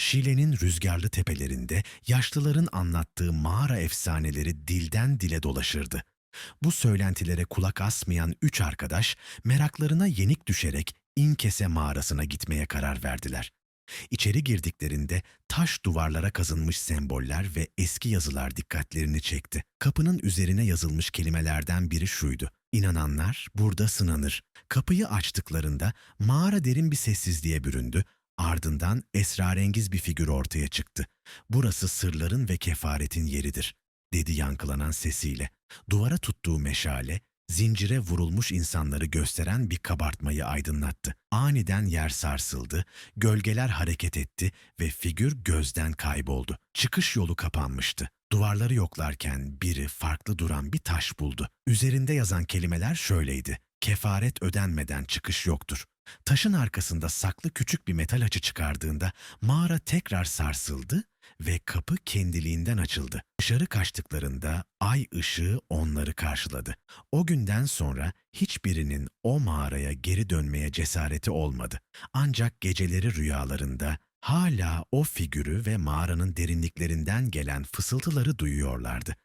Şile'nin rüzgarlı tepelerinde yaşlıların anlattığı mağara efsaneleri dilden dile dolaşırdı. Bu söylentilere kulak asmayan üç arkadaş meraklarına yenik düşerek İnkese mağarasına gitmeye karar verdiler. İçeri girdiklerinde taş duvarlara kazınmış semboller ve eski yazılar dikkatlerini çekti. Kapının üzerine yazılmış kelimelerden biri şuydu. İnananlar burada sınanır. Kapıyı açtıklarında mağara derin bir sessizliğe büründü. Ardından esrarengiz bir figür ortaya çıktı. Burası sırların ve kefaretin yeridir, dedi yankılanan sesiyle. Duvara tuttuğu meşale, zincire vurulmuş insanları gösteren bir kabartmayı aydınlattı. Aniden yer sarsıldı, gölgeler hareket etti ve figür gözden kayboldu. Çıkış yolu kapanmıştı. Duvarları yoklarken biri farklı duran bir taş buldu. Üzerinde yazan kelimeler şöyleydi. Kefaret ödenmeden çıkış yoktur. Taşın arkasında saklı küçük bir metal açı çıkardığında mağara tekrar sarsıldı ve kapı kendiliğinden açıldı. Dışarı kaçtıklarında ay ışığı onları karşıladı. O günden sonra hiçbirinin o mağaraya geri dönmeye cesareti olmadı. Ancak geceleri rüyalarında hala o figürü ve mağaranın derinliklerinden gelen fısıltıları duyuyorlardı.